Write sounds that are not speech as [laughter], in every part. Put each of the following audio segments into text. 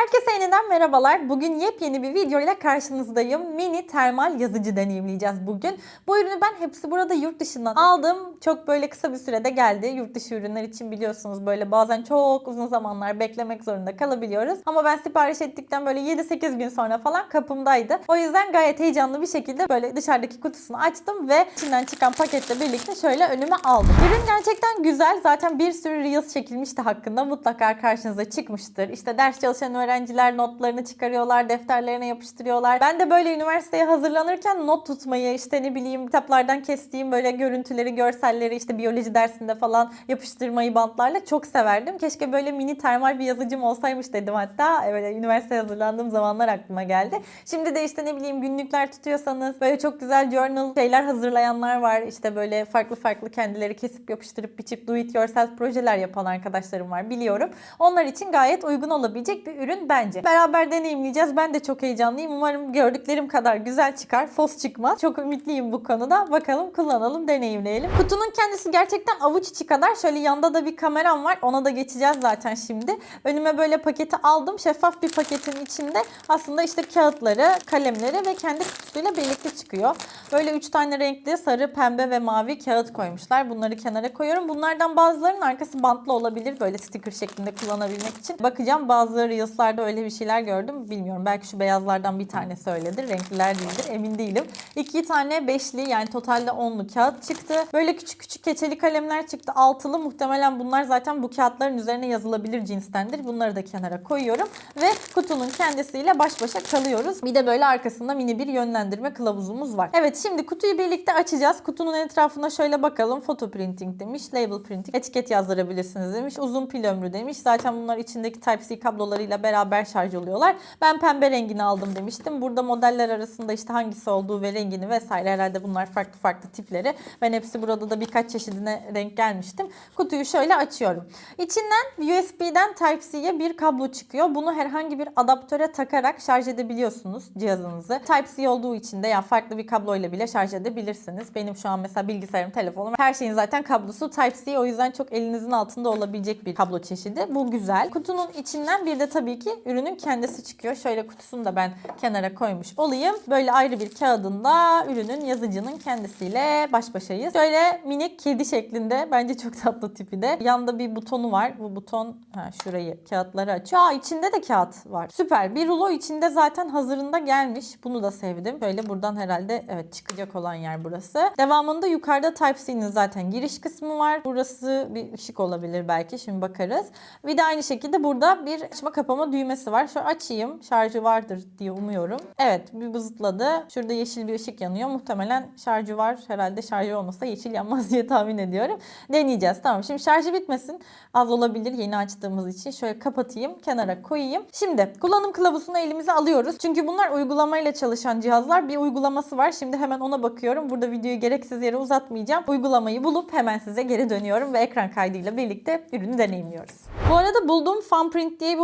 Herkese yeniden merhabalar. Bugün yepyeni bir video ile karşınızdayım. Mini termal yazıcı deneyimleyeceğiz bugün. Bu ürünü ben hepsi burada yurt dışından aldım. Çok böyle kısa bir sürede geldi. Yurt dışı ürünler için biliyorsunuz böyle bazen çok uzun zamanlar beklemek zorunda kalabiliyoruz. Ama ben sipariş ettikten böyle 7-8 gün sonra falan kapımdaydı. O yüzden gayet heyecanlı bir şekilde böyle dışarıdaki kutusunu açtım ve içinden çıkan paketle birlikte şöyle önüme aldım. Ürün gerçekten güzel. Zaten bir sürü Reels çekilmişti hakkında. Mutlaka karşınıza çıkmıştır. İşte ders çalışan öğrenciler notlarını çıkarıyorlar, defterlerine yapıştırıyorlar. Ben de böyle üniversiteye hazırlanırken not tutmayı, işte ne bileyim kitaplardan kestiğim böyle görüntüleri, görselleri işte biyoloji dersinde falan yapıştırmayı bantlarla çok severdim. Keşke böyle mini termal bir yazıcım olsaymış dedim hatta. Böyle üniversiteye hazırlandığım zamanlar aklıma geldi. Şimdi de işte ne bileyim günlükler tutuyorsanız böyle çok güzel journal şeyler hazırlayanlar var. İşte böyle farklı farklı kendileri kesip yapıştırıp biçip do it yourself projeler yapan arkadaşlarım var biliyorum. Onlar için gayet uygun olabilecek bir ürün bence. Beraber deneyimleyeceğiz. Ben de çok heyecanlıyım. Umarım gördüklerim kadar güzel çıkar. Fos çıkmaz. Çok ümitliyim bu konuda. Bakalım kullanalım, deneyimleyelim. Kutunun kendisi gerçekten avuç içi kadar. Şöyle yanda da bir kameram var. Ona da geçeceğiz zaten şimdi. Önüme böyle paketi aldım. Şeffaf bir paketin içinde aslında işte kağıtları, kalemleri ve kendi kutusuyla birlikte çıkıyor. Böyle 3 tane renkli sarı, pembe ve mavi kağıt koymuşlar. Bunları kenara koyuyorum. Bunlardan bazılarının arkası bantlı olabilir. Böyle sticker şeklinde kullanabilmek için. Bakacağım bazı Reels'larda öyle bir şeyler gördüm. Bilmiyorum. Belki şu beyazlardan bir tanesi öyledir. Renkliler değildir. Emin değilim. İki tane beşli yani totalde onlu kağıt çıktı. Böyle küçük küçük keçeli kalemler çıktı. Altılı muhtemelen bunlar zaten bu kağıtların üzerine yazılabilir cinstendir. Bunları da kenara koyuyorum. Ve kutunun kendisiyle baş başa kalıyoruz. Bir de böyle arkasında mini bir yönlendirme kılavuzumuz var. Evet şimdi kutuyu birlikte açacağız. Kutunun etrafına şöyle bakalım. Photo printing demiş. Label printing. Etiket yazdırabilirsiniz demiş. Uzun pil ömrü demiş. Zaten bunlar içindeki Type-C kablolarıyla beraber şarj oluyorlar. Ben pembe rengini aldım demiştim. Burada modeller arasında işte hangisi olduğu ve rengini vesaire herhalde bunlar farklı farklı tipleri. Ben hepsi burada da birkaç çeşidine denk gelmiştim. Kutuyu şöyle açıyorum. İçinden USB'den Type-C'ye bir kablo çıkıyor. Bunu herhangi bir adaptöre takarak şarj edebiliyorsunuz cihazınızı. Type-C olduğu için de yani farklı bir kabloyla bile şarj edebilirsiniz. Benim şu an mesela bilgisayarım, telefonum her şeyin zaten kablosu Type-C. O yüzden çok elinizin altında olabilecek bir kablo çeşidi. Bu güzel. Kutunun içinden bir de tabii ki ürünün kendisi çıkıyor. Şöyle kutusunu da ben kenara koymuş olayım. Böyle ayrı bir kağıdında ürünün yazıcının kendisiyle baş başayız. Şöyle minik kedi şeklinde bence çok tatlı tipi de. Yanında bir butonu var. Bu buton ha, şurayı kağıtları açıyor. Aa içinde de kağıt var. Süper. Bir rulo içinde zaten hazırında gelmiş. Bunu da sevdim. Şöyle buradan herhalde evet çıkacak olan yer burası. Devamında yukarıda Type-C'nin zaten giriş kısmı var. Burası bir ışık olabilir belki. Şimdi bakarız. Bir de aynı şekilde burada bir açma kapama düğmesi var. Şöyle açayım. Şarjı vardır diye umuyorum. Evet bir bızıtladı. Şurada yeşil bir ışık yanıyor. Muhtemelen şarjı var. Herhalde şarjı olmasa yeşil yanmaz diye tahmin ediyorum. Deneyeceğiz. Tamam şimdi şarjı bitmesin. Az olabilir yeni açtığımız için. Şöyle kapatayım. Kenara koyayım. Şimdi kullanım kılavuzunu elimize alıyoruz. Çünkü bunlar uygulamayla çalışan cihazlar. Bir uygulaması var. Şimdi hemen ona bakıyorum. Burada videoyu gereksiz yere uzatmayacağım. Uygulamayı bulup hemen size geri dönüyorum ve ekran kaydıyla birlikte ürünü deneyimliyoruz. Bu arada bulduğum Funprint diye bir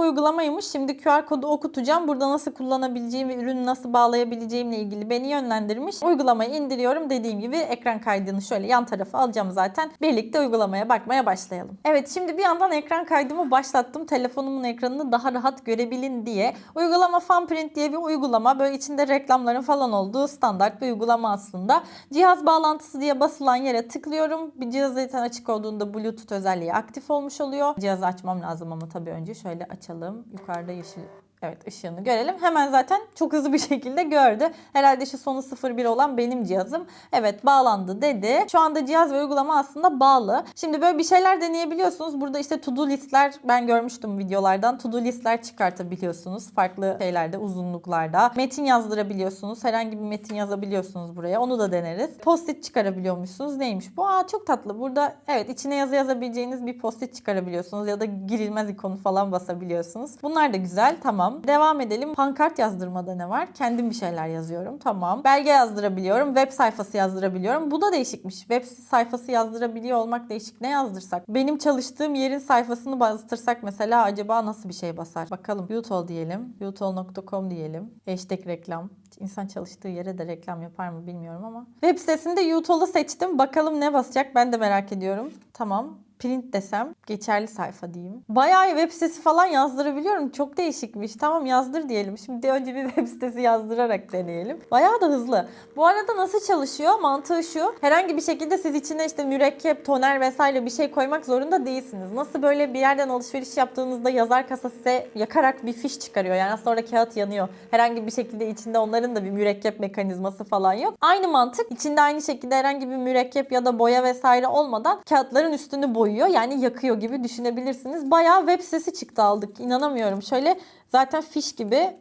uygulamaymış. Şimdi QR kodu okutacağım. Burada nasıl kullanabileceğim ve ürünü nasıl bağlayabileceğimle ilgili beni yönlendirmiş. Uygulamayı indiriyorum. Dediğim gibi ekran kaydını şöyle yan tarafa alacağım zaten. Birlikte uygulamaya bakmaya başlayalım. Evet şimdi bir yandan ekran kaydımı başlattım. Telefonumun ekranını daha rahat görebilin diye. Uygulama Funprint diye bir uygulama. Böyle içinde reklamların falan olduğu standart bir uygulama aslında. Cihaz bağlantısı diye basılan yere tıklıyorum. Bir cihaz zaten açık olduğunda Bluetooth özelliği aktif olmuş oluyor. Cihazı açmam lazım ama tabii önce şöyle açalım. Yukarıda yeşil Evet ışığını görelim. Hemen zaten çok hızlı bir [laughs] şekilde gördü. Herhalde şu sonu 01 olan benim cihazım. Evet bağlandı dedi. Şu anda cihaz ve uygulama aslında bağlı. Şimdi böyle bir şeyler deneyebiliyorsunuz. Burada işte to do listler ben görmüştüm videolardan. To do listler çıkartabiliyorsunuz. Farklı şeylerde uzunluklarda. Metin yazdırabiliyorsunuz. Herhangi bir metin yazabiliyorsunuz buraya. Onu da deneriz. Post-it çıkarabiliyormuşsunuz. Neymiş bu? Aa çok tatlı. Burada evet içine yazı yazabileceğiniz bir post-it çıkarabiliyorsunuz. Ya da girilmez ikonu falan basabiliyorsunuz. Bunlar da güzel. Tamam. Devam edelim. Pankart yazdırmada ne var? Kendim bir şeyler yazıyorum. Tamam. Belge yazdırabiliyorum. Web sayfası yazdırabiliyorum. Bu da değişikmiş. Web sayfası yazdırabiliyor olmak değişik. Ne yazdırsak? Benim çalıştığım yerin sayfasını bastırsak mesela acaba nasıl bir şey basar? Bakalım. Utol diyelim. Utol.com diyelim. Hashtag reklam. İnsan çalıştığı yere de reklam yapar mı bilmiyorum ama. Web sitesinde Utol'u seçtim. Bakalım ne basacak ben de merak ediyorum. Tamam. Print desem geçerli sayfa diyeyim. Bayağı web sitesi falan yazdırabiliyorum. Çok değişikmiş. Tamam yazdır diyelim. Şimdi önce bir [laughs] web sitesi yazdırarak deneyelim. Bayağı da hızlı. Bu arada nasıl çalışıyor? Mantığı şu. Herhangi bir şekilde siz içine işte mürekkep, toner vesaire bir şey koymak zorunda değilsiniz. Nasıl böyle bir yerden alışveriş yaptığınızda yazar kasa size yakarak bir fiş çıkarıyor. Yani aslında orada kağıt yanıyor. Herhangi bir şekilde içinde onların da bir mürekkep mekanizması falan yok. Aynı mantık. İçinde aynı şekilde herhangi bir mürekkep ya da boya vesaire olmadan kağıtların üstünü boyuyor. Yani yakıyor gibi düşünebilirsiniz. Bayağı web sitesi çıktı aldık. İnanamıyorum. Şöyle zaten fiş gibi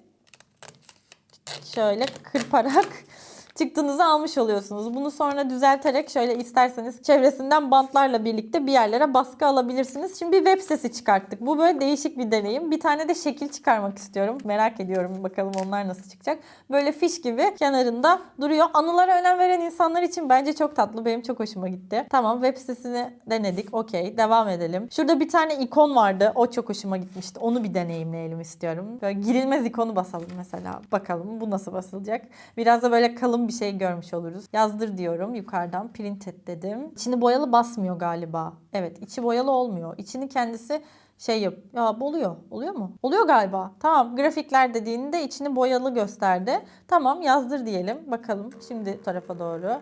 şöyle kırparak çıktığınızı almış oluyorsunuz. Bunu sonra düzelterek şöyle isterseniz çevresinden bantlarla birlikte bir yerlere baskı alabilirsiniz. Şimdi bir web sitesi çıkarttık. Bu böyle değişik bir deneyim. Bir tane de şekil çıkarmak istiyorum. Merak ediyorum bakalım onlar nasıl çıkacak. Böyle fiş gibi kenarında duruyor. Anılara önem veren insanlar için bence çok tatlı. Benim çok hoşuma gitti. Tamam web sitesini denedik. Okey devam edelim. Şurada bir tane ikon vardı. O çok hoşuma gitmişti. Onu bir deneyimleyelim istiyorum. Böyle girilmez ikonu basalım mesela. Bakalım bu nasıl basılacak. Biraz da böyle kalın bir şey görmüş oluruz. Yazdır diyorum yukarıdan. Print et dedim. İçini boyalı basmıyor galiba. Evet içi boyalı olmuyor. İçini kendisi şey yap. Ya oluyor. Oluyor mu? Oluyor galiba. Tamam grafikler dediğinde içini boyalı gösterdi. Tamam yazdır diyelim. Bakalım şimdi tarafa doğru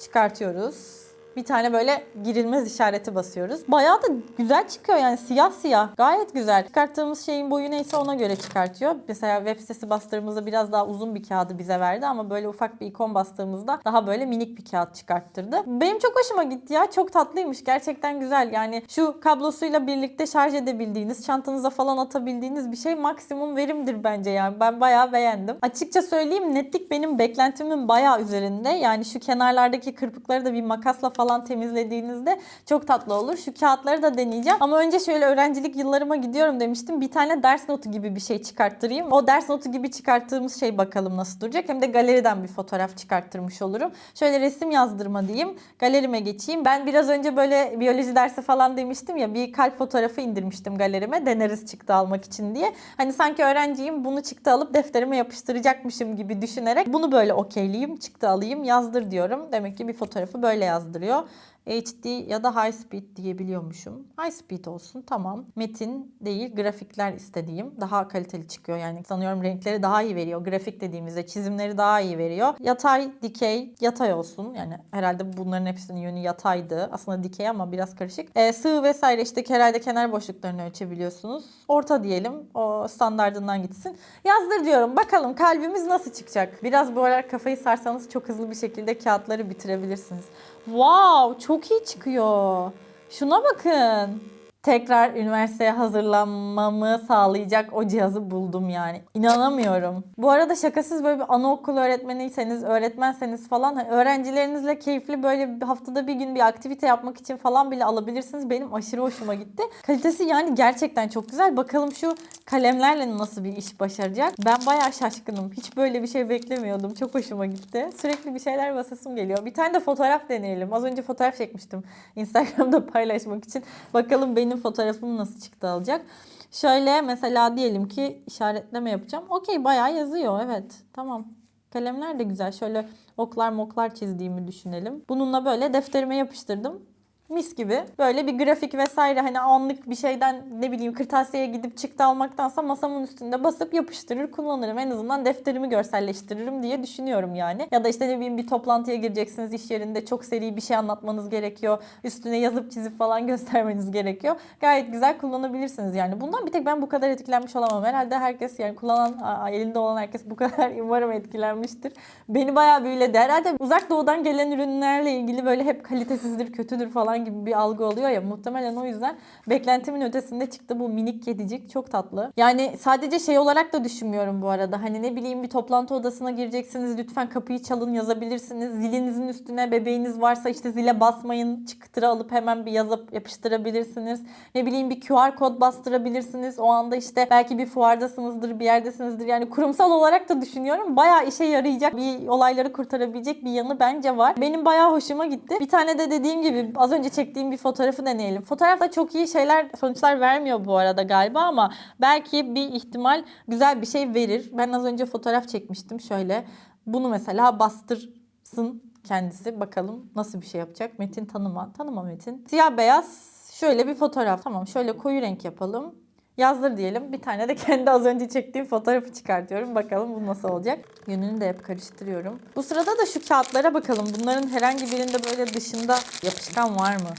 çıkartıyoruz. Bir tane böyle girilmez işareti basıyoruz. Bayağı da güzel çıkıyor yani siyah siyah. Gayet güzel. Çıkarttığımız şeyin boyu neyse ona göre çıkartıyor. Mesela web sitesi bastırdığımızda biraz daha uzun bir kağıdı bize verdi ama böyle ufak bir ikon bastığımızda daha böyle minik bir kağıt çıkarttırdı. Benim çok hoşuma gitti ya. Çok tatlıymış. Gerçekten güzel. Yani şu kablosuyla birlikte şarj edebildiğiniz, çantanıza falan atabildiğiniz bir şey maksimum verimdir bence yani. Ben bayağı beğendim. Açıkça söyleyeyim netlik benim beklentimin bayağı üzerinde. Yani şu kenarlardaki kırpıkları da bir makasla falan temizlediğinizde çok tatlı olur. Şu kağıtları da deneyeceğim. Ama önce şöyle öğrencilik yıllarıma gidiyorum demiştim. Bir tane ders notu gibi bir şey çıkarttırayım. O ders notu gibi çıkarttığımız şey bakalım nasıl duracak. Hem de galeriden bir fotoğraf çıkarttırmış olurum. Şöyle resim yazdırma diyeyim. Galerime geçeyim. Ben biraz önce böyle biyoloji dersi falan demiştim ya bir kalp fotoğrafı indirmiştim galerime. Deneriz çıktı almak için diye. Hani sanki öğrenciyim bunu çıktı alıp defterime yapıştıracakmışım gibi düşünerek bunu böyle okeyleyeyim, çıktı alayım, yazdır diyorum. Demek ki bir fotoğrafı böyle yazdırıyor. 되고요. HD ya da High Speed diyebiliyormuşum. High Speed olsun tamam. Metin değil grafikler istediğim. Daha kaliteli çıkıyor yani sanıyorum renkleri daha iyi veriyor. Grafik dediğimizde çizimleri daha iyi veriyor. Yatay, dikey, yatay olsun. Yani herhalde bunların hepsinin yönü yataydı. Aslında dikey ama biraz karışık. E, sığ vesaire işte herhalde kenar boşluklarını ölçebiliyorsunuz. Orta diyelim. O standardından gitsin. Yazdır diyorum. Bakalım kalbimiz nasıl çıkacak? Biraz bu aralar kafayı sarsanız çok hızlı bir şekilde kağıtları bitirebilirsiniz. Wow çok iyi çıkıyor. Şuna bakın. Tekrar üniversiteye hazırlanmamı sağlayacak o cihazı buldum yani. İnanamıyorum. Bu arada şakasız böyle bir anaokulu öğretmeniyseniz, öğretmenseniz falan hani öğrencilerinizle keyifli böyle bir haftada bir gün bir aktivite yapmak için falan bile alabilirsiniz. Benim aşırı hoşuma gitti. Kalitesi yani gerçekten çok güzel. Bakalım şu kalemlerle nasıl bir iş başaracak. Ben bayağı şaşkınım. Hiç böyle bir şey beklemiyordum. Çok hoşuma gitti. Sürekli bir şeyler basasım geliyor. Bir tane de fotoğraf deneyelim. Az önce fotoğraf çekmiştim. Instagram'da paylaşmak için. Bakalım benim fotoğrafım nasıl çıktı alacak. Şöyle mesela diyelim ki işaretleme yapacağım. Okey bayağı yazıyor. Evet tamam. Kalemler de güzel. Şöyle oklar moklar çizdiğimi düşünelim. Bununla böyle defterime yapıştırdım. Mis gibi. Böyle bir grafik vesaire hani anlık bir şeyden ne bileyim kırtasiyeye gidip çıktı almaktansa masamın üstünde basıp yapıştırır kullanırım. En azından defterimi görselleştiririm diye düşünüyorum yani. Ya da işte ne bileyim bir toplantıya gireceksiniz iş yerinde çok seri bir şey anlatmanız gerekiyor. Üstüne yazıp çizip falan [laughs] göstermeniz gerekiyor. Gayet güzel kullanabilirsiniz yani. Bundan bir tek ben bu kadar etkilenmiş olamam. Herhalde herkes yani kullanan elinde olan herkes bu kadar [laughs] umarım etkilenmiştir. Beni bayağı büyüledi. Herhalde uzak doğudan gelen ürünlerle ilgili böyle hep kalitesizdir, kötüdür falan gibi bir algı oluyor ya. Muhtemelen o yüzden beklentimin ötesinde çıktı bu minik kedicik. Çok tatlı. Yani sadece şey olarak da düşünmüyorum bu arada. Hani ne bileyim bir toplantı odasına gireceksiniz. Lütfen kapıyı çalın yazabilirsiniz. Zilinizin üstüne bebeğiniz varsa işte zile basmayın. Çıktıra alıp hemen bir yazıp yapıştırabilirsiniz. Ne bileyim bir QR kod bastırabilirsiniz. O anda işte belki bir fuardasınızdır, bir yerdesinizdir. Yani kurumsal olarak da düşünüyorum. Bayağı işe yarayacak bir olayları kurtarabilecek bir yanı bence var. Benim bayağı hoşuma gitti. Bir tane de dediğim gibi az önce çektiğim bir fotoğrafı deneyelim. Fotoğrafta çok iyi şeyler, sonuçlar vermiyor bu arada galiba ama belki bir ihtimal güzel bir şey verir. Ben az önce fotoğraf çekmiştim şöyle. Bunu mesela bastırsın kendisi. Bakalım nasıl bir şey yapacak. Metin tanıma. Tanıma Metin. Siyah beyaz Şöyle bir fotoğraf. Tamam şöyle koyu renk yapalım. Yazdır diyelim. Bir tane de [laughs] kendi az önce çektiğim fotoğrafı çıkartıyorum. Bakalım bu nasıl olacak. Yönünü de hep karıştırıyorum. Bu sırada da şu kağıtlara bakalım. Bunların herhangi birinde böyle dışında yapışkan var mı?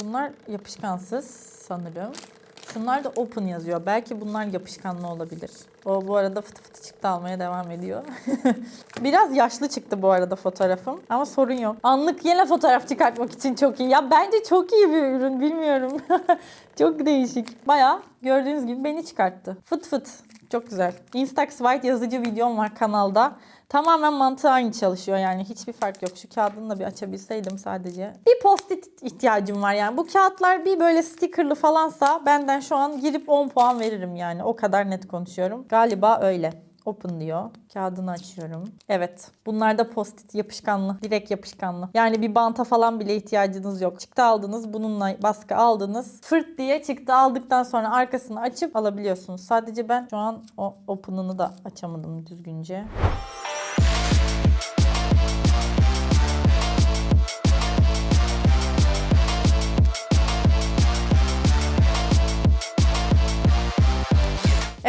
Bunlar yapışkansız sanırım. Şunlar da open yazıyor. Belki bunlar yapışkanlı olabilir. O bu arada fıtı fıtı çıktı almaya devam ediyor. [laughs] Biraz yaşlı çıktı bu arada fotoğrafım. Ama sorun yok. Anlık yine fotoğraf çıkartmak için çok iyi. Ya bence çok iyi bir ürün bilmiyorum. [laughs] çok değişik. Baya gördüğünüz gibi beni çıkarttı. Fıt fıt. Çok güzel. Instax White yazıcı videom var kanalda. Tamamen mantığı aynı çalışıyor yani hiçbir fark yok. Şu kağıdını da bir açabilseydim sadece. Bir post-it ihtiyacım var yani. Bu kağıtlar bir böyle stickerlı falansa benden şu an girip 10 puan veririm yani. O kadar net konuşuyorum. Galiba öyle. Open diyor. Kağıdını açıyorum. Evet. Bunlar da post-it yapışkanlı. Direkt yapışkanlı. Yani bir banta falan bile ihtiyacınız yok. Çıktı aldınız. Bununla baskı aldınız. Fırt diye çıktı aldıktan sonra arkasını açıp alabiliyorsunuz. Sadece ben şu an o open'ını da açamadım düzgünce.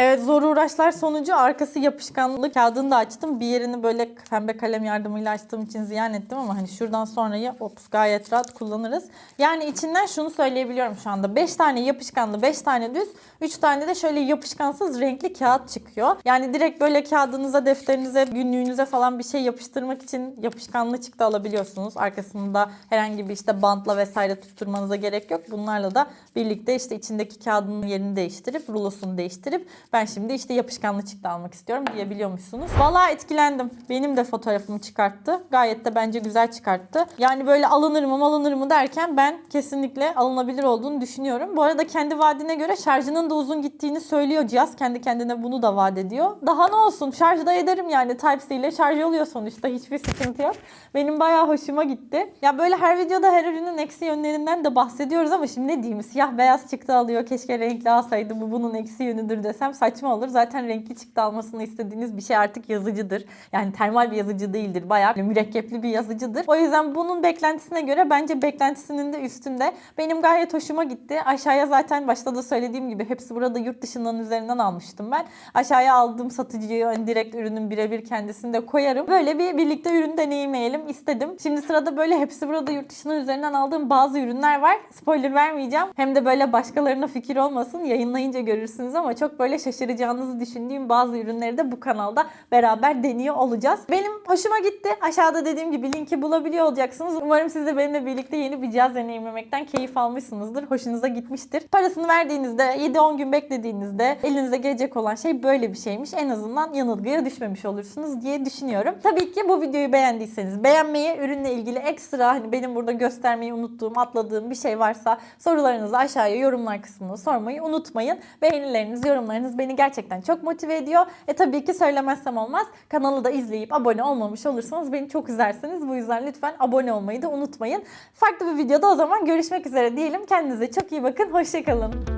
Evet zor uğraşlar sonucu arkası yapışkanlı kağıdını da açtım. Bir yerini böyle pembe kalem yardımıyla açtığım için ziyan ettim ama hani şuradan sonrayı ops gayet rahat kullanırız. Yani içinden şunu söyleyebiliyorum şu anda. 5 tane yapışkanlı, 5 tane düz, 3 tane de şöyle yapışkansız renkli kağıt çıkıyor. Yani direkt böyle kağıdınıza, defterinize, günlüğünüze falan bir şey yapıştırmak için yapışkanlı çıktı alabiliyorsunuz. Arkasında herhangi bir işte bantla vesaire tutturmanıza gerek yok. Bunlarla da birlikte işte içindeki kağıdın yerini değiştirip, rulosunu değiştirip ben şimdi işte yapışkanlı çıktı almak istiyorum diyebiliyormuşsunuz. Valla etkilendim. Benim de fotoğrafımı çıkarttı. Gayet de bence güzel çıkarttı. Yani böyle alınır mı alınır mı derken ben kesinlikle alınabilir olduğunu düşünüyorum. Bu arada kendi vaadine göre şarjının da uzun gittiğini söylüyor cihaz. Kendi kendine bunu da vaat ediyor. Daha ne olsun şarjda ederim yani Type-C ile şarj oluyor sonuçta. Hiçbir sıkıntı yok. Benim bayağı hoşuma gitti. Ya böyle her videoda her ürünün eksi yönlerinden de bahsediyoruz ama şimdi ne diyeyim siyah beyaz çıktı alıyor. Keşke renkli alsaydı bu bunun eksi yönüdür desem saçma olur. Zaten renkli çıktı almasını istediğiniz bir şey artık yazıcıdır. Yani termal bir yazıcı değildir. Bayağı mürekkepli bir yazıcıdır. O yüzden bunun beklentisine göre bence beklentisinin de üstünde. Benim gayet hoşuma gitti. Aşağıya zaten başta da söylediğim gibi hepsi burada yurt dışından üzerinden almıştım ben. Aşağıya aldığım satıcıyı hani direkt ürünün birebir kendisini de koyarım. Böyle bir birlikte ürün deneyimleyelim istedim. Şimdi sırada böyle hepsi burada yurt dışından üzerinden aldığım bazı ürünler var. Spoiler vermeyeceğim. Hem de böyle başkalarına fikir olmasın. Yayınlayınca görürsünüz ama çok böyle şaşıracağınızı düşündüğüm bazı ürünleri de bu kanalda beraber deniyor olacağız. Benim hoşuma gitti. Aşağıda dediğim gibi linki bulabiliyor olacaksınız. Umarım siz de benimle birlikte yeni bir cihaz deneyimlemekten keyif almışsınızdır. Hoşunuza gitmiştir. Parasını verdiğinizde 7-10 gün beklediğinizde elinize gelecek olan şey böyle bir şeymiş. En azından yanılgıya düşmemiş olursunuz diye düşünüyorum. Tabii ki bu videoyu beğendiyseniz beğenmeyi, ürünle ilgili ekstra hani benim burada göstermeyi unuttuğum, atladığım bir şey varsa sorularınızı aşağıya yorumlar kısmına sormayı unutmayın. Beğenileriniz, yorumlarınız beni gerçekten çok motive ediyor. E tabii ki söylemezsem olmaz. Kanalı da izleyip abone olmamış olursanız beni çok üzersiniz. Bu yüzden lütfen abone olmayı da unutmayın. Farklı bir videoda o zaman görüşmek üzere diyelim. Kendinize çok iyi bakın. Hoşçakalın.